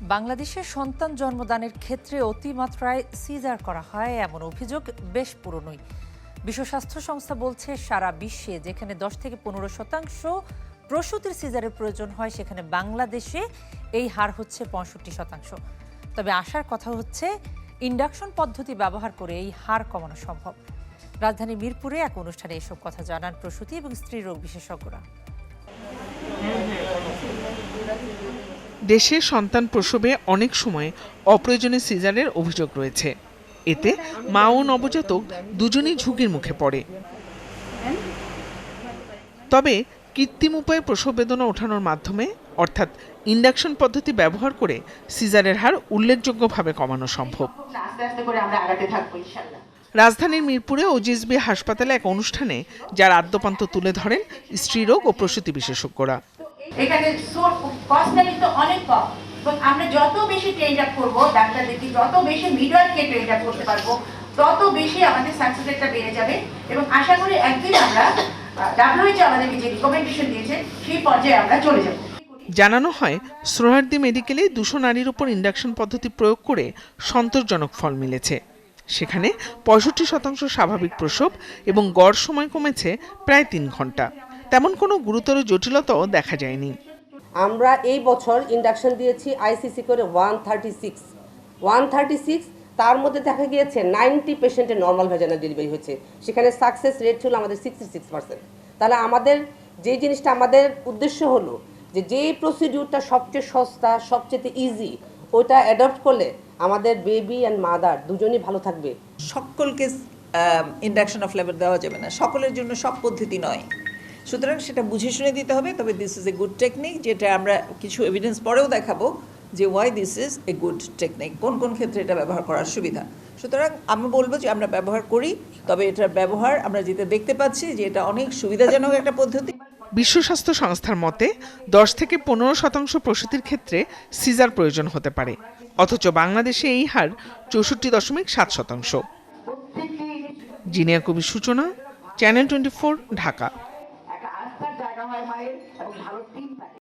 বাংলাদেশে সন্তান জন্মদানের ক্ষেত্রে অতিমাত্রায় সিজার করা হয় এমন অভিযোগ বেশ পুরনোই। বিশ্ব স্বাস্থ্য সংস্থা বলছে, সারা বিশ্বে যেখানে দশ থেকে পনেরো শতাংশ প্রসূতির সিজারের প্রয়োজন হয়, সেখানে বাংলাদেশে এই হার হচ্ছে পঁয়ষট্টি শতাংশ। তবে আসার কথা হচ্ছে, ইন্ডাকশন পদ্ধতি ব্যবহার করে এই হার কমানো সম্ভব। রাজধানী মিরপুরে এক অনুষ্ঠানে এসব কথা জানান প্রসূতি এবং স্ত্রী রোগ বিশেষজ্ঞরা। দেশে সন্তান প্রসবে অনেক সময় অপ্রয়োজনীয় সিজারের অভিযোগ রয়েছে। এতে মা ও নবজাতক দুজনেই ঝুঁকির মুখে পড়ে। তবে কৃত্রিম উপায়ে প্রসব বেদনা ওঠানোর মাধ্যমে অর্থাৎ ইন্ডাকশন পদ্ধতি ব্যবহার করে সিজারের হার উল্লেখযোগ্যভাবে কমানো সম্ভব। রাজধানীর মিরপুরে ওজিএসবি হাসপাতালে এক অনুষ্ঠানে যার আদ্যপান্ত তুলে ধরেন স্ত্রীরোগ ও প্রসূতি বিশেষজ্ঞরা। এখানে কস্টনালি তো অনেক কম এবং আমরা যত বেশি ট্রেন আপ করব ডাক্তারদেরকে, যত বেশি মিডওয়াইফকে ট্রেন আপ করতে পারব, তত বেশি আমাদের সাকসেস রেটটা বেড়ে যাবে। এবং আশা করি একদিন আমরা ডাব্লিউএইচও আমাদেরকে যে রিকমেন্ডেশন দিয়েছে, সেই পর্যায়ে আমরা চলে যাব। জানানো হয় সোহরার্দি মেডিকেলে দুশো নারীর উপর ইন্ডাকশন পদ্ধতি প্রয়োগ করে সন্তোষজনক ফল মিলেছে। সেখানে পঁয়ষট্টি শতাংশ স্বাভাবিক প্রসব এবং গড় সময় কমেছে প্রায় তিন ঘণ্টা। তেমন কোনো গুরুতর জটিলতাও দেখা যায়নি। আমরা এই বছর ইন্ডাকশন দিয়েছি আইসিসি করে one thirty six one thirty six তার মধ্যে দেখা গিয়েছে নাইনটি পেশেন্টের নর্মাল ভেজানাল ডেলিভারি হয়েছে। সেখানে সাকসেস রেট ছিল আমাদের সিক্সটি সিক্স পার্সেন্ট তাহলে আমাদের যে জিনিসটা আমাদের উদ্দেশ্য হলো যে যে প্রসিডিউরটা সবচেয়ে সস্তা সবচেয়ে ইজি ওটা অ্যাডপ্ট করলে আমাদের বেবি অ্যান্ড মাদার দুজনই ভালো থাকবে। সকলকে ইন্ডাকশন অফ লেবার দেওয়া যাবে না। সকলের জন্য সব পদ্ধতি নয়। সুতরাং সেটা বুঝে শুনে দিতে হবে, তবে this is a good technique যেটা আমরা কিছু এভিডেন্স পরেও দেখাবো যে why this is a good technique কোন কোন ক্ষেত্রে এটা ব্যবহার করার সুবিধা। সুতরাং আমি বলব যে আমরা ব্যবহার করি, তবে এটার ব্যবহার আমরা যেটা দেখতে পাচ্ছি যে এটা অনেক সুবিধাজনক একটা পদ্ধতি। বিশ্ব স্বাস্থ্য সংস্থার মতে, দশ থেকে পনেরো শতাংশ প্রসূতির ক্ষেত্রে সিজার প্রয়োজন হতে পারে, অথচ বাংলাদেশে এই হার চৌষট্টি দশমিক সাত শতাংশ। জিনিয়া কবির সূচনা, চ্যানেল টোয়েন্টি ঢাকা। জায়গা হয় মায়ের এবং ভালো টিম থাকে।